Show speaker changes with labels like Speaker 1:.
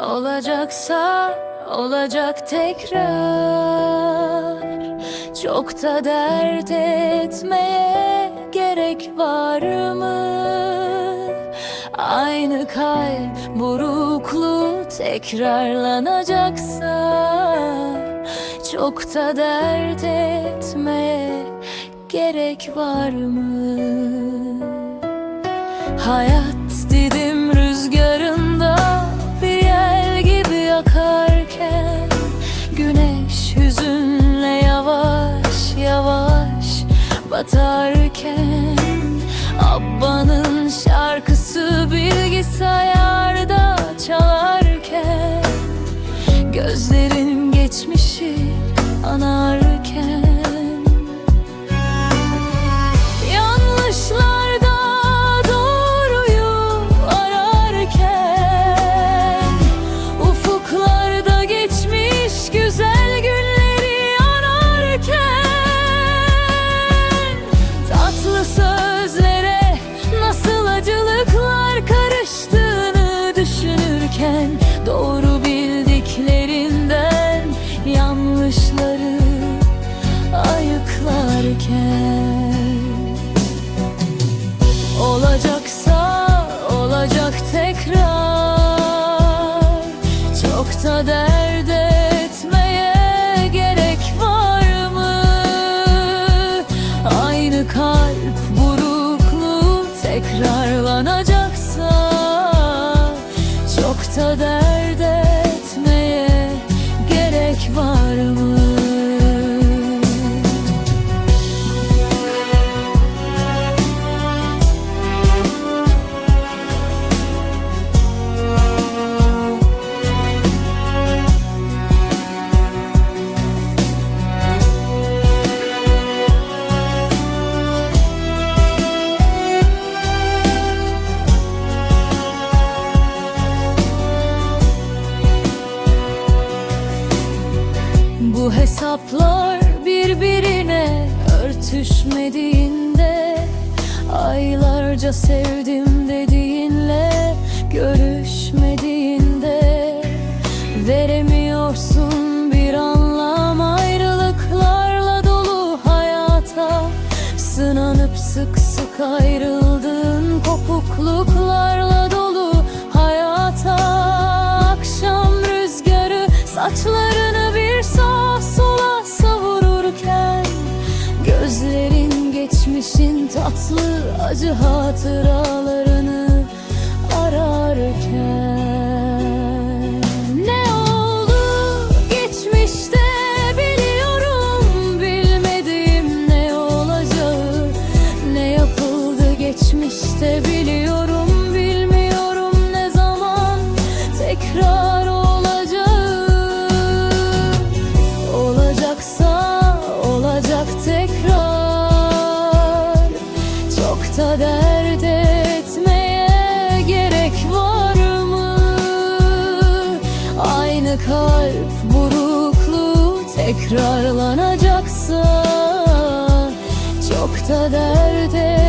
Speaker 1: Olacaksa olacak tekrar Çok da dert etmeye gerek var mı? Aynı kalp burukluğu tekrarlanacaksa Çok da dert etmeye gerek var mı? Hayat dedim batarken Abba'nın şarkısı bilgisayarda ayıklarken Olacaksa Hesaplar birbirine örtüşmediğinde Aylarca sevdim dediğinle görüşmediğinde Veremiyorsun bir anlam ayrılıklarla dolu hayata Sınanıp sık sık ayrıldığın kopukluklarla dolu tatlı acı hatıralarını dert gerek var mı? Aynı kalp burukluğu tekrarlanacaksa Çok da dert